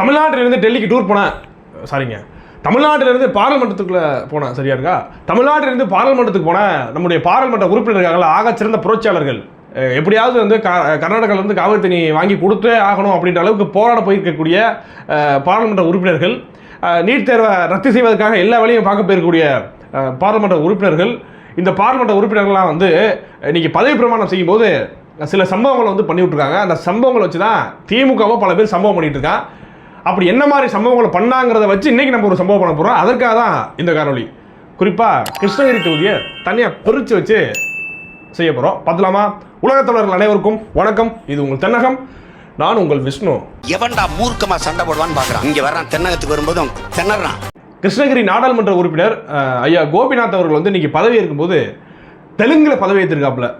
தமிழ்நாட்டிலிருந்து டெல்லிக்கு டூர் போனேன் சாரிங்க தமிழ்நாட்டிலிருந்து பாராளுமன்றத்துக்குள்ளே போனேன் சரியா இருக்கா? தமிழ்நாட்டிலிருந்து பாராளுமன்றத்துக்கு போன நம்முடைய பாராளுமன்ற உறுப்பினர்கள் ஆக சிறந்த புரட்சியாளர்கள். எப்படியாவது வந்து கா- காவிரி தண்ணி வாங்கி கொடுத்தே ஆகணும் அப்படின்ற அளவுக்கு போராட போயிருக்கக்கூடிய பாராளுமன்ற உறுப்பினர்கள். நீட் தேர்வை ரத்து செய்வதற்காக எல்லா வேலையும் பார்க்க போயிருக்கக்கூடிய பாராளுமன்ற உறுப்பினர்கள். இந்த பாராளுமன்ற உறுப்பினர்கள்லாம் வந்து இன்றைக்கி பதவி பிரமாணம் செய்யும்போது சில சம்பவங்களை வந்து பண்ணி விட்ருக்காங்க அந்த சம்பவங்களை வச்சு தான் திமுகவும் பல பேர் சம்பவம் பண்ணிகிட்டு இருக்கான் அப்படி என்ன மாதிரி சம்பவங்களை பண்ணாங்கிறத வச்சு இன்னைக்கு நம்ம ஒரு சம்பவம் பண்ண போகிறோம் அதற்காக தான் இந்த காணொளி. குறிப்பாக கிருஷ்ணகிரி தொகுதியை தனியாக பிரித்து வச்சு செய்ய போகிறோம் பார்த்துலாமா? உலகத் அனைவருக்கும் வணக்கம். இது உங்கள் தென்னகம். நான் உங்கள் விஷ்ணு. எவன்டா மூர்க்கமா சண்டை போடுவான்னு பாக்குறான். இங்க வர்றான். தென்னகத்துக்கு வரும்போது திணறான். கிருஷ்ணகிரி நாடாளுமன்ற உறுப்பினர் ஐயா கோபிநாத் அவர்கள் வந்து இன்னைக்கு பதவி இருக்கும்போது தெலுங்கில் பதவி ஏற்றிருக்காப்புல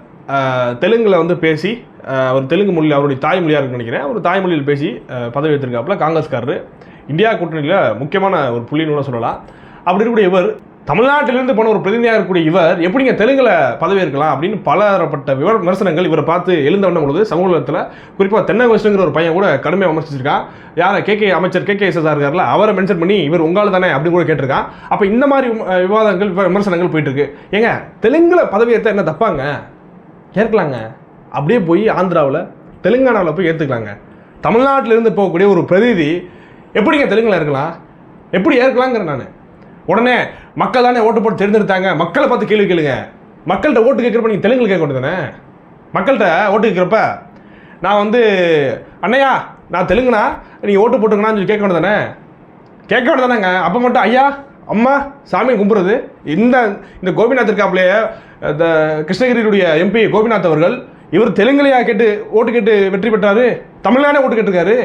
தெலுங்கில் வந்து பேசி அவர் தெலுங்கு மொழியில் அவருடைய தாய்மொழியாக இருக்குன்னு நினைக்கிறேன். அவர் தாய்மொழியில் பேசி பதவி எடுத்திருக்காப்புல காங்கிரஸ்காரர். இந்தியா கூட்டணியில் முக்கியமான ஒரு புள்ளின்னு கூட சொல்லலாம். அப்படி இருக்கக்கூடிய இவர் தமிழ்நாட்டிலிருந்து போன ஒரு பிரதிநிதியாக இருக்கக்கூடிய இவர் எப்படிங்க தெலுங்கில் பதவி இருக்கலாம் அப்படின்னு பலரப்பட்ட விவர விமர்சனங்கள் இவரை பார்த்து எழுந்த வண்ணம் பொழுது சமூகத்தில் குறிப்பாக தென்னகோஷ்டங்கிற ஒரு பையன் கூட கடுமையாக விமர்சிச்சிருக்கான். யாரை? கே. கே. அமைச்சர் கே. கே. எஸ். இருக்கார்ல அவரை மென்ஷன் பண்ணி இவர் உங்களால் தானே அப்படின்னு கூட கேட்டிருக்கான். அப்போ இந்த மாதிரி விவாதங்கள் விமர்சனங்கள் போயிட்டுருக்கு ஏங்க தெலுங்கில் பதவி ஏற்ற என்ன தப்பாங்க? ஏற்கலாங்க. அப்படியே போய் ஆந்திராவில் தெலுங்கானாவில் போய் ஏற்றுக்கலாங்க தமிழ்நாட்டிலேருந்து போகக்கூடிய ஒரு பிரதிநிதி எப்படிங்க தெலுங்கில் இருக்கலாம்? எப்படி ஏற்கலாங்கிறேன் நான். உடனே மக்கள் தானே ஓட்டு போட்டு தேர்ந்தெடுத்தாங்க. மக்களை பார்த்து கேள்வி கேளுங்க. மக்கள்கிட்ட ஓட்டு கேட்குறப்ப நீங்கள் தெலுங்கில் கேட்க தானே மக்கள்கிட்ட ஓட்டு கேட்குறப்ப நான் வந்து அண்ணையா நான் தெலுங்குனா நீங்கள் ஓட்டு போட்டுங்கன்னு சொல்லி கேட்க வேண்டியதானே கேட்க வேண்டியதானேங்க அப்போ மட்டும் ஐயா அம்மா சாமி கும்பிட்றது. இந்த இந்த கோபிநாத் இருக்காப்லேயே இந்த கிருஷ்ணகிரியுடைய எம்பி கோபிநாத் அவர்கள் இவர் தெலுங்குலையா கேட்டு ஓட்டு கேட்டு வெற்றி பெற்றாரு? தமிழ்நாடே ஓட்டு கேட்டிருக்காரு?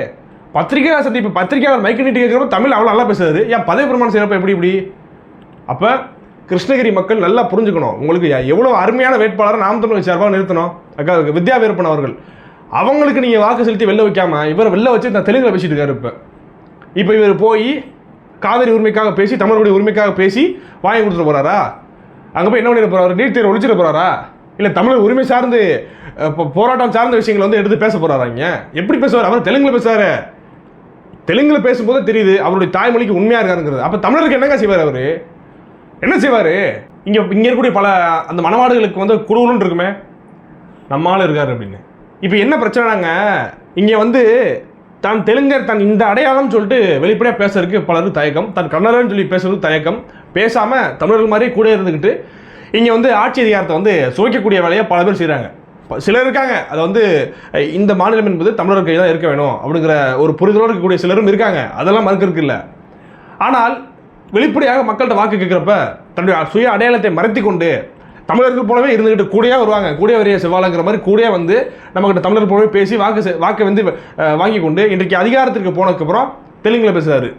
பத்திரிகையாளர் சந்திப்பு பத்திரிகையாளர் மைக்கு நீட்டி கேட்குறப்ப தமிழ் அவ்வளோ நல்லா பேசுறாரு. ஏன் பதவி பிரமாணம் செய்கிறப்ப எப்படி இப்படி? அப்போ கிருஷ்ணகிரி மக்கள் நல்லா புரிஞ்சுக்கணும். உங்களுக்கு எவ்வளோ அருமையான வேட்பாளரை நாம் தமிழ் சார்பாக நிறுத்தணும். அக்கா வித்யா வீரப்பன் அவர்கள். அவங்களுக்கு நீங்கள் வாக்கு செலுத்தி வெளில வைக்காம இவரை வெளில வச்சு நான் தெலுங்கில் பேசிட்டு இருக்காரு இப்போ. இப்போ இவர் போய் காவிரி உரிமைக்காக பேசி தமிழருடைய உரிமைக்காக பேசி வாங்கி கொடுத்துட்டு போகிறாரா அங்கே போய் என்ன பண்ணிட போகிறாரு நீட் தேர்வு ஒழிச்சிட போகிறாரா இல்லை தமிழர் உரிமை சார்ந்து போராட்டம் சார்ந்த விஷயங்களை வந்து எடுத்து பேச போறாரா எப்படி பேசுவார்? அவர் தெலுங்குல பேசுறாரு தெலுங்குல பேசும்போது தெரியுது அவருடைய தாய்மொழிக்கு உண்மையா இருக்காருங்கிறது. அப்போ தமிழருக்கு என்னங்க செய்வார் அவரு? என்ன செய்வார்? இங்கே இங்கே இருக்கக்கூடிய பல அந்த மணவாடுகளுக்கு வந்து குழுன்னு இருக்குமே. நம்ம இருக்கார் இருக்காரு அப்படின்னு. இப்போ என்ன பிரச்சனைனாங்க? இங்கே வந்து தான் தெலுங்கர் தன் இந்த அடையாளம் சொல்லிட்டு வெளிப்படையாக பேசுறதுக்கு பலருக்கு தயக்கம். தன் கன்னடன்னு சொல்லி பேசுறதுக்கு தயக்கம். பேசாமல் தமிழர்கள் மாதிரி கூட இருந்துக்கிட்டு இங்கே வந்து ஆட்சி அதிகாரத்தை வந்து சுவைக்கக்கூடிய வேலையை பல பேர் செய்கிறாங்க சிலர் இருக்காங்க. அது வந்து இந்த மாநிலம் என்பது தமிழர் கையில் தான் இருக்க வேணும் அப்படிங்கிற ஒரு புரிதலோடு இருக்கக்கூடிய சிலரும் இருக்காங்க. அதெல்லாம் மறுக்கிறதுக்கு இல்லை. ஆனால் வெளிப்படையாக மக்கள்கிட்ட வாக்கு கேட்குறப்ப தன்னுடைய சுய அடையாளத்தை மறைத்து கொண்டு தமிழர்கள் போலவே இருந்துக்கிட்டு கூடயே வருவாங்க. கூடிய வரைய செவ்வாழங்கிற மாதிரி கூடயே வந்து நம்மக்கிட்ட தமிழர் போலவே பேசி வாக்கு செ- வாக்கை வந்து வாங்கி கொண்டு இன்றைக்கு அதிகாரத்திற்கு போனதுக்கப்புறம் தெலுங்கில் பேசுகிறாரு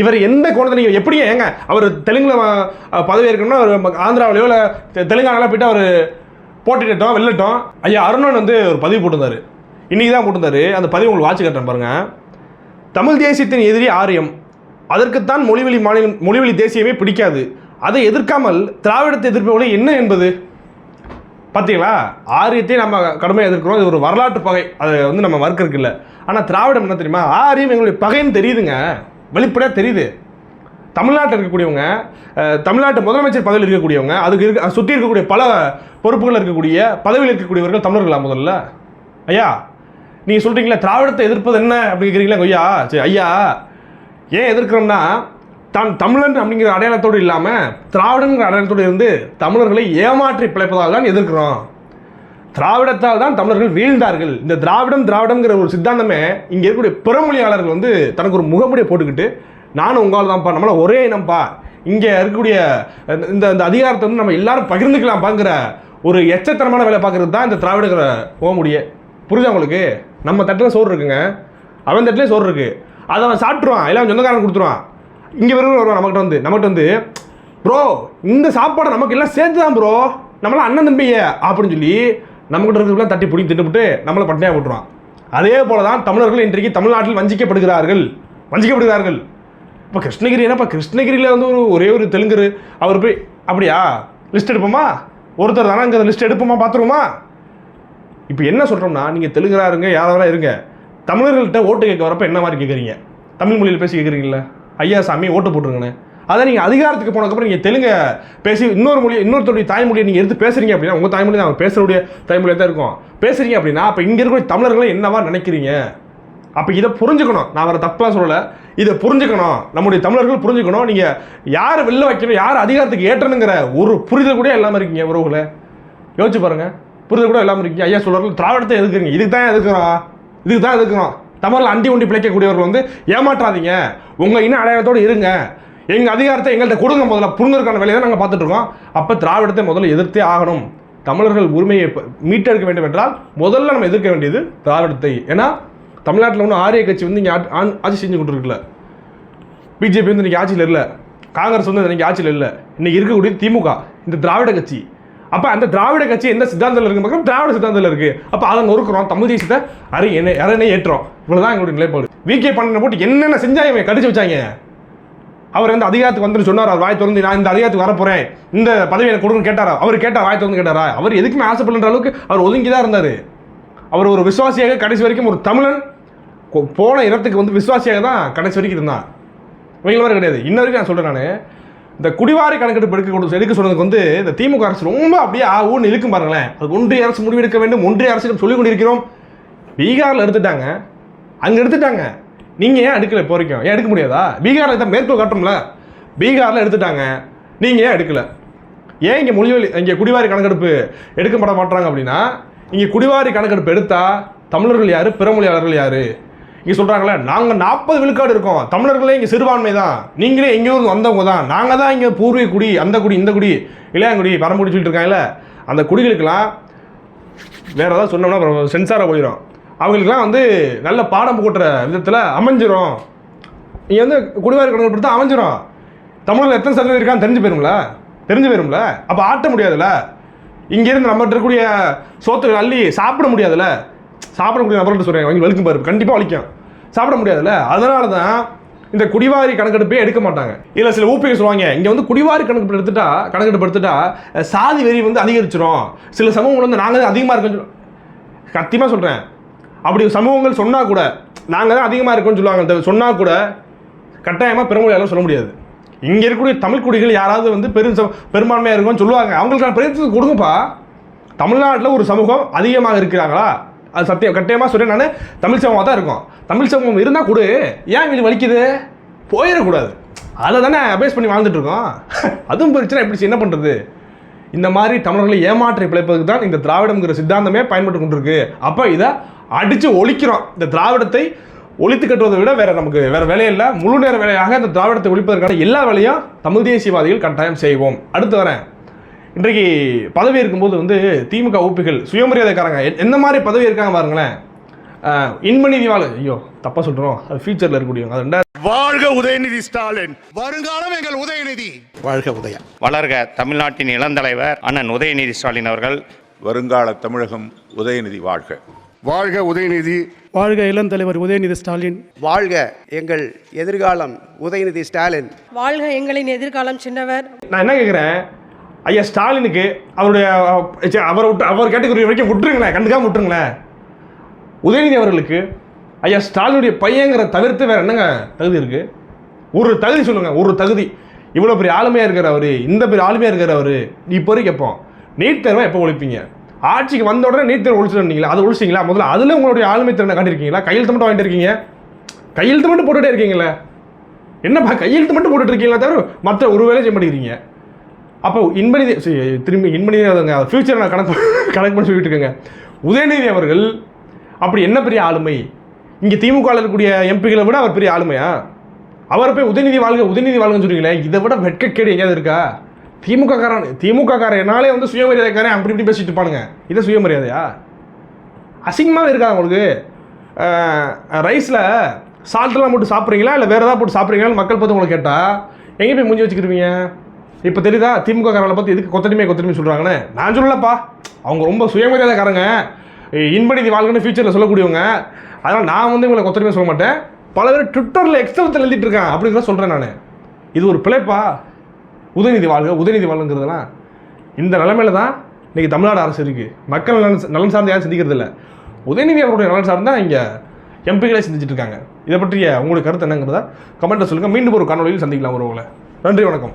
இவர் எந்த கோணத்தை நீங்கள் எப்படி ஏங்க அவர் தெலுங்கில் பதவி இருக்கணும்னா அவர் ஆந்திராவிலையோ இல்லை தெலுங்கானால போயிட்டு அவர் போட்டுட்டோம் வெல்லட்டும். ஐயா அருணன் வந்து ஒரு பதிவு போட்டிருந்தாரு. இன்றைக்கி தான் போட்டிருந்தார். அந்த பதிவு உங்களுக்கு வாட்சி கட்டுறேன் பாருங்கள் தமிழ் தேசியத்தின் எதிரி ஆரியம். அதற்குத்தான் மொழிவழி மாநிலம் மொழிவழி தேசியமே பிடிக்காது. அதை எதிர்க்காமல் திராவிடத்தை எதிர்ப்பவளை என்ன என்பது? பார்த்தீங்களா ஆரியத்தை நம்ம கடுமையாக எதிர்க்கிறோம். இது ஒரு வரலாற்று பகை. அதை வந்து நம்ம மறுக்கிறதுக்கு இல்லை. ஆனால் திராவிடம் என்ன தெரியுமா? ஆரியம் எங்களுடைய பகைன்னு தெரியுதுங்க. வெளிப்படையாக தெரியுது. தமிழ்நாட்டில் இருக்கக்கூடியவங்க தமிழ்நாட்டு முதலமைச்சர் பதவியில் இருக்கக்கூடியவங்க அதுக்கு இருக்க சுற்றி இருக்கக்கூடிய பல பொறுப்புகள் இருக்கக்கூடிய பதவியில் இருக்கக்கூடியவர்கள் தமிழர்களா முதல்ல? ஐயா நீங்கள் சொல்கிறீங்களா திராவிடத்தை எதிர்ப்பது என்ன அப்படி கேட்குறீங்களா ஐயா சரி ஐயா ஏன் எதிர்க்கிறோம்னா தான் தமிழன் அப்படிங்கிற அடையாளத்தோடு இல்லாமல் திராவிடங்கிற அடையாளத்தோடு இருந்து தமிழர்களை ஏமாற்றி பிழைப்பதால் தான் எதிர்க்கிறோம். திராவிடத்தால் தான் தமிழர்கள் வீழ்ந்தார்கள். இந்த திராவிடம் திராவிடம்ங்கிற ஒரு சித்தாந்தமே இங்கே இருக்கக்கூடிய பிறமொழியாளர்கள் வந்து தனக்கு ஒரு முகமுடியை போட்டுக்கிட்டு நானும் உங்களால் தான்ப்பா நம்மளால் ஒரே இனம்ப்பா. இங்கே இருக்கக்கூடிய இந்த இந்த அதிகாரத்தை வந்து நம்ம எல்லாரும் பகிர்ந்துக்கலாம்ப்பாங்கிற ஒரு எச்சத்தனமான வேலை பார்க்குறது தான் இந்த திராவிடங்கிற முகமுடியே. புரியுதா உங்களுக்கு? நம்ம தட்டில் சோறு இருக்குங்க. அவன் தட்டிலே சோறு இருக்கு. அதை அவன் சாப்பிட்ருவான் எல்லாம் சொந்தக்காரன் கொடுத்துருவான். இங்கே வெறும் வருவான் நம்மகிட்ட வந்து நம்மகிட்ட வந்து ப்ரோ இந்த சாப்பாடை நமக்கு எல்லாம் சேர்த்து தான் ப்ரோ. நம்மளாம் அண்ணன் தம்பியே அப்படின்னு சொல்லி நம்மகிட்ட இருக்கிறதெல்லாம் தட்டி பிடி திட்டுப்பட்டு நம்மளை பட்டினியாக போட்டுருவான் அதே போல தான் தமிழர்கள் இன்றைக்கு தமிழ்நாட்டில் வஞ்சிக்கப்படுகிறார்கள். வஞ்சிக்கப்படுகிறார்கள். இப்போ கிருஷ்ணகிரி என்னப்பா? கிருஷ்ணகிரியில் வந்து ஒரு ஒரே ஒரு தெலுங்கர் அவர் போய் அப்படியா? லிஸ்ட் எடுப்போமா? ஒருத்தர் தானே அங்கே லிஸ்ட் எடுப்போமா? பார்த்துருவோமா இப்போ என்ன சொல்கிறோம்னா நீங்கள் தெலுங்கரா இருங்க யாராவது இருங்க தமிழர்கள்ட்ட ஓட்டு கேட்க வரப்போ என்ன மாதிரி கேட்குறீங்க தமிழ் மொழியில் பேசி கேட்குறீங்களா ஐயா சாமி ஓட்டு போட்டுருங்கண்ணே. அதை நீங்கள் அதிகாரத்துக்கு போனதுக்கப்புறம் நீங்கள் தெலுங்க பேசி இன்னொரு மொழி இன்னொருத்தருடைய தாய்மொழியை நீங்கள் எடுத்து பேசுகிறீங்க அப்படின்னா உங்கள் தாய்மொழி தான் பேசுகிறவுடைய தாய்மொழியாக தான் இருக்கும். பேசுறீங்க அப்படின்னா அப்போ இங்கே இருக்கிற தமிழர்களை என்னவா நினைக்கிறீங்க? அப்போ இதை புரிஞ்சுக்கணும். நான் வர தப்பெல்லாம் சொல்லலை. இதை புரிஞ்சுக்கணும். நம்முடைய தமிழர்கள் புரிஞ்சுக்கணும். நீங்கள் யாரை வெளில வைக்கணும் யார் அதிகாரத்துக்கு ஏற்றணுங்கிற ஒரு புரிதல் கூட இல்லாமல் இருக்கீங்க உறவுகளை. யோசிச்சு பாருங்கள் புரிதல் கூட இல்லாமல் இருக்கீங்க. ஐயா சொல்கிறார்கள் திராவிடத்தை எதுக்குறீங்க இதுக்கு தான் எதுக்குறோம் இதுக்கு தான் எதுக்குறோம் தமிழில் அண்டி ஒண்டி பிழைக்கக்கூடியவர்கள் வந்து ஏமாற்றாதீங்க. உங்கள் இன அடையாளத்தோடு இருங்க. எங்கள் அதிகாரத்தை எங்கள்கிட்ட கொடுங்க முதல்ல. புரிஞ்சுருக்கான வேலையை தான் நாங்கள் பார்த்துட்டு இருக்கோம் அப்போ திராவிடத்தை முதல்ல எதிர்த்தே ஆகணும். தமிழர்கள் உரிமையை மீட்டெடுக்க வேண்டும் என்றால் முதல்ல நம்ம எதிர்க்க வேண்டியது திராவிடத்தை. ஏன்னா தமிழ்நாட்டில் ஒன்றும் ஆரிய கட்சி வந்து இங்கே ஆட்சி செஞ்சு கொண்டிருக்கல பிஜேபி வந்து இன்றைக்கி ஆட்சியில் இல்லை. காங்கிரஸ் வந்து இன்றைக்கி ஆட்சியில் இல்லை. இன்றைக்கி இருக்கக்கூடிய திமுக இந்த திராவிட கட்சி. அப்போ அந்த திராவிட கட்சி எந்த சித்தாந்தத்தில் இருக்கு மக்கள் திராவிட சித்தாந்தத்தில் இருக்குது அப்போ அதை நொறுக்கிறோம். தமிழ் தேசத்தை அரை என்ன அரணை ஏற்றோம் இவ்வளோதான் எங்களுடைய நிலைப்பாடு. விகே பண்ணனை போட்டு என்னென்ன செஞ்சாங்க கடிச்சு வச்சாங்க. அவர் வந்து அதிகாரத்துக்கு வந்து சொன்னார் அவர் வாய் திறந்து நான் இந்த அதிகாரத்துக்கு வரப்போறேன். இந்த பதவி எனக்கு கொடுக்குன்னு கேட்டாரா? அவர் கேட்டார் வாய் திறந்து கேட்டாரா? அவர் எதுக்குமே ஆசைப்படுற அளவுக்கு அவர் ஒதுங்கி தான் இருந்தார். அவர் ஒரு விசுவாசியாக கடைசி வரைக்கும் ஒரு தமிழன் போன இடத்துக்கு வந்து விசுவாசியாக தான் கடைசி வரைக்கும் இருந்தான் இவங்க மாதிரி கிடையாது. இன்ன வரைக்கும் நான் சொல்கிறேன் நான் இந்த குடிவாரி கணக்கெடுப்பு எடுக்க கொடுத்து எடுக்க சொன்னதுக்கு வந்து இந்த திமுக அரசு ரொம்ப அப்படியே ஆ ஊன்னு இழுக்கும் பாருங்களேன். அது ஒன்றிய அரசு முடிவெடுக்க வேண்டும் ஒன்றிய அரசிடம் சொல்லிக் கொண்டிருக்கிறோம். பீகாரில் எடுத்துட்டாங்க. அங்கே எடுத்துட்டாங்க. நீங்கள் ஏன் எடுக்கல இப்போ வரைக்கும்? ஏன் எடுக்க முடியாதா? பீகாரில் தான் மேற்கோள் காட்டும்ல பீகாரில் எடுத்துட்டாங்க. நீங்கள் ஏன் எடுக்கல? ஏன் இங்கே மொழிவழி இங்கே குடிவாரி கணக்கெடுப்பு எடுக்கப்பட மாட்டாங்க அப்படின்னா இங்கே குடிவாரி கணக்கெடுப்பு எடுத்தால் தமிழர்கள் யார்? பிறமொழியாளர்கள் யார்? இங்கே சொல்கிறாங்களே நாங்கள் நாற்பது விழுக்காடு இருக்கோம். தமிழர்களே இங்கே சிறுபான்மை தான். நீங்களே எங்கேயோ வந்தவங்க தான். நாங்கள் தான் இங்கே பூர்வீக குடி அந்த குடி இந்த குடி இளையாங்குடி பரம்புடி சொல்லிட்டு இருக்காங்கல்ல அந்த குடிகளுக்கெல்லாம் வேறு ஏதாவது சொன்னோம்னா சென்சாராக சென்சாரை போயிடும் அவங்களுக்குலாம் வந்து நல்ல பாடம் போட்டுற விதத்தில் அமைஞ்சிரும். இங்கே வந்து குடிவாரி கணக்கு கொடுத்தா அமைஞ்சிரும். தமிழில் எத்தனை சதவீதம் இருக்கான்னு தெரிஞ்சு போயிருங்களா தெரிஞ்சு போயிரும்ல? அப்போ ஆட்ட முடியாதுல்ல? இங்கேருந்து நம்மகிட்ட இருக்கக்கூடிய சோத்துகள் அள்ளி சாப்பிட முடியாதுல்ல? சாப்பிடக்கூடிய நபர்கிட்ட சொல்கிறேன் அவங்க வலிக்கும் பாரு. கண்டிப்பாக வலிக்கும். சாப்பிட முடியாதுல்ல? அதனால தான் இந்த குடிவாரி கணக்கெடுப்பே எடுக்க மாட்டாங்க. இதில் சில ஊப்பிகள் சொல்லுவாங்க. இங்கே வந்து குடிவாரி கணக்கெடுப்பு எடுத்துட்டா கணக்கெடுப்பு எடுத்துட்டா சாதி வெறி வந்து அதிகரிச்சிடும் சில சமூகங்கள் வந்து நாங்கள் தான் அதிகமாக இருக்கோம் சத்தியமாக சொல்கிறேன் அப்படி சமூகங்கள் சொன்னால் கூட நாங்கள் தான் அதிகமாக இருக்கோம்னு சொல்லுவாங்க சொன்னால் கூட கட்டாயமாக பெருமொழியாலும் சொல்ல முடியாது. இங்கே இருக்கக்கூடிய தமிழ் குடிகள் யாராவது வந்து பெரும் சம- பெரும்பான்மையாக இருக்கும்னு சொல்லுவாங்க. அவங்களுக்கான பிரயத்தனத்தை கொடுங்கப்பா. தமிழ்நாட்டில் ஒரு சமூகம் அதிகமாக இருக்கிறாங்களா? அது சத்தியம். கட்டாயமாக சொல்கிறேன் நான் தமிழ் சமூகமாக தான் இருக்கும். தமிழ் சமூகம் இருந்தால் கூட. ஏன் இது வலிக்குது? போயிடக்கூடாது. அதை தானே அபேஸ் பண்ணி வாழ்ந்துட்டு இருக்கோம். அதுவும் பிரச்சனை எப்படி என்ன பண்ணுறது இந்த மாதிரி தமிழர்களை ஏமாற்றி பிழைப்பதற்கு தான் இந்த திராவிடங்கிற சித்தாந்தமே பயன்பட்டு கொண்டிருக்கு. அப்போ இதை அடித்து ஒழிக்கிறோம். இந்த திராவிடத்தை ஒழித்து கட்டுவதை விட வேற நமக்கு வேற வேலையே இல்லை. முழு நேர வேலையாக இந்த திராவிடத்தை ஒழிப்பதற்கான எல்லா வேலையும் தமிழ் தேசியவாதிகள் கட்டாயம் செய்வோம். அடுத்து வரேன். இன்றைக்கு பதவி இருக்கும்போது வந்து திமுக ஊப்பிகள் சுயமரியாதைக்காரங்க. எ- எந்த மாதிரி பதவி இருக்காங்க பாருங்களேன். இன்பநிதி வாழ் ஐயோ தப்பா சொல்றோம். அது ஃபியூச்சர்ல இருக்கக்கூடியவங்க அது ரெண்டாயிரம் வாழ்க உதயநிதி ஸ்டாலின். வருங்காலம் எங்கள் உதயநிதி. வாழ்க உதயம். வளர்க தமிழ்நாட்டின் இளந்தலைவர் அண்ணன் உதயநிதி ஸ்டாலின் அவர்கள். வருங்கால தமிழகம் உதயநிதி வாழ்க. வாழ்க உதயநிதி. வாழ்க இளம் தலைவர் உதயநிதி ஸ்டாலின். வாழ்க எங்கள் எதிர்காலம் உதயநிதி ஸ்டாலின். வாழ்க எங்களின் எதிர்காலம் சின்னவர். நான் என்ன கேட்குறேன் ஐயா ஸ்டாலினுக்கு அவருடைய அவரை விட்டு அவர் கேட்டகரி வரைக்கும் விட்டுருங்களேன். கண்டுக்காம விட்டுருங்களேன். உதயநிதி அவர்களுக்கு ஐயா ஸ்டாலினுடைய பையங்கிற தவிர்த்து வேற என்னங்க தகுதி இருக்கு? ஒரு தகுதி சொல்லுங்க ஒரு தகுதி. இவ்வளோ பெரிய ஆளுமையாக இருக்கிற அவர் இந்த பெரிய ஆளுமையாக இருக்கிற அவர் இப்போ வரைக்கும் கேட்போம் நீட் தேர்வை எப்போ ஒழிப்பீங்க? ஆட்சிக்கு வந்த உடனே நீட் தேர்வு ஒழிச்சிருந்தீங்களா அதை ஒழிச்சிங்களா முதல்ல அதில் உங்களுடைய ஆளுமை திறனை காட்டியிருக்கீங்களா? கையெழுத்து மட்டும் வாங்கிட்டு இருக்கீங்க? கையெழுத்து மட்டும் போட்டுகிட்டே இருக்கீங்களே? என்னப்பா கையெழுத்து மட்டும் போட்டுட்டு இருக்கீங்களா தவிர மற்ற ஒரு வேலையும் செய்ய மாட்டேங்கிறீங்க. அப்போ இன்பநிதி திரும்பி இன்பநிதி அதுங்க ஃபியூச்சர் நான் கணக்கு கணக்கு பண்ணி சொல்லிட்டு இருக்கேங்க. உதயநிதி அவர்கள் அப்படி என்ன பெரிய ஆளுமை? இங்கே திமுக இருக்கக்கூடிய எம்பிகளை விட அவர் பெரிய ஆளுமையா? அவரை போய் உதயநிதி வாழ்க உதயநிதி வாழ்கன்னு சொல்லுவீங்களே இதை விட வெட்கக்கேடு எங்கேயாவது இருக்கா? திமுக காரன் திமுக காரனாலே வந்து சுயமரியாதைக்காரன் அப்படி இப்படி பேசிட்டு இருப்பானுங்க. இதை சுயமரியாதையா? அசிங்கமாகவே இருக்கா உங்களுக்கு? ரைஸில் சால்ட்டெல்லாம் போட்டு சாப்பிட்றீங்களா? இல்லை வேறு ஏதாவது போட்டு சாப்பிட்றீங்களான்னு மக்கள் பார்த்து உங்களை கேட்டால் எங்கே போய் முடிஞ்சு வச்சுக்கிருவீங்க? இப்போ தெரியுதா? திமுக காரங்களை பார்த்து எதுக்கு கொத்தடிமை கொத்தடிமை சொல்கிறாங்கன்னு நான் சொல்லலப்பா. அவங்க ரொம்ப சுயமரியாதைக்காரங்க. இன்பநிதி வாழ்க்கைன்னு ஃபியூச்சரில் சொல்லக்கூடியவங்க. அதனால் நான் வந்து இவங்களை கொத்தடிமை சொல்ல மாட்டேன். பல பேர் ட்விட்டரில் எக்ஸ்ட்ரத்தில் எழுதிட்டு இருக்கேன் அப்படிங்கிறத சொல்கிறேன் நான். இது ஒரு பிழைப்பா? உதயநிதி வாழ்க உதயநிதி வாழ்ங்கிறதெல்லாம் இந்த நிலைமையில தான் இன்றைக்கி தமிழ்நாடு அரசு இருக்குது மக்கள் நலன் நலன் சார்ந்து யாரும் சிந்திக்கிறது இல்லை உதயநிதி அவருடைய நலன் சார்ந்து தான் இங்கே எம்பிகளே சிந்திச்சிட்டு இருக்காங்க. இதை பற்றிய உங்களுக்கு கருத்து என்னங்கிறத கமெண்ட்டில் சொல்லுங்கள் மீண்டும் ஒரு காணொலியில் சந்திக்கலாம் ஒருவங்களை நன்றி வணக்கம்.